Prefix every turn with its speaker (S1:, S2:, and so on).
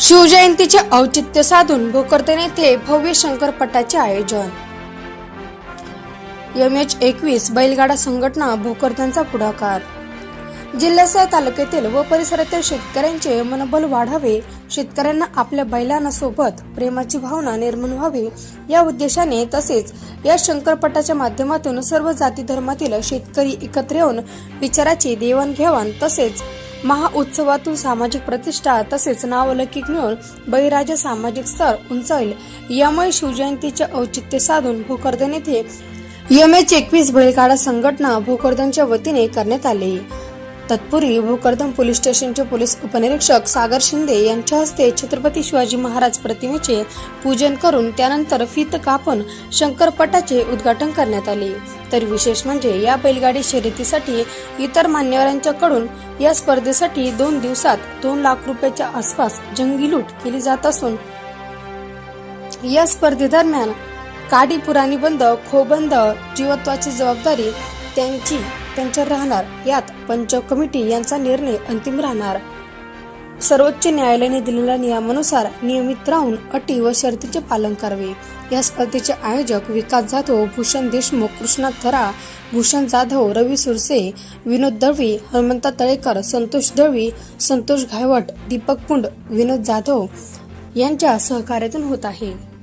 S1: शिवजयंतीचे औचित्य साधून भोकरदन येथे भव्य शंकरपटाचे आयोजन. एम एच एकवीस बैलगाडा संघटना भोकरदनचा पुढाकार. जिल्ह्यासह तालुक्यातील व परिसरातील शेतकऱ्यांचे मनोबल वाढावे शेतकऱ्यांना आपल्या बैलांना सोबत प्रेमाची भावना निर्माण व्हावी या उद्देशाने तसेच या शंकरपटाच्या माध्यमातून सर्व जाती धर्मातील शेतकरी एकत्र येऊन विचाराची देवाणघेवाण तसेच महाउत्सवातून सामाजिक प्रतिष्ठा तसेच नावलौकिक मिळून बळीराजा सामाजिक स्तर उंचावेल. यामुळे शिवजयंतीचे औचित्य साधून भोकरदन येथे एम एच एकवीस बैलगाडा संघटना भोकरदनच्या वतीने करण्यात आली. तत्पूर्वी भोकरदन पोलीस स्टेशनचे पोलीस उपनिरीक्षक सागर शिंदे यांच्या हस्ते छत्रपती शिवाजी महाराज प्रतिमेचे पूजन करून त्यानंतर फित कापून शंकरपटाचे उद्घाटन करण्यात आले. तर विशेष म्हणजे या बैलगाडी शर्यतीसाठी इतर मान्यवरांच्याकडून या स्पर्धेसाठी दोन दिवसात दोन लाख रुपयाच्या आसपास जंगी लूट केली जात असून या स्पर्धेदरम्यान काडी पुराणी बंद खोबंद जीवत्वाची जबाबदारी त्यांची त्यांच्यावर राहणार यात पंच कमिटी यांचा निर्णय अंतिम राहणार. सर्वोच्च न्यायालयाने दिलेल्या नियमानुसार नियमित राहून अटी व शर्तीचे पालन करावे. या स्पर्धेचे आयोजक विकास जाधव भूषण देशमुख कृष्णा थरा भूषण जाधव रवी सुरसे विनोद दळवी हनुमंता तळेकर संतोष दळवी संतोष घायवट दीपक पुंड विनोद जाधव यांच्या सहकार्यातून होत आहे.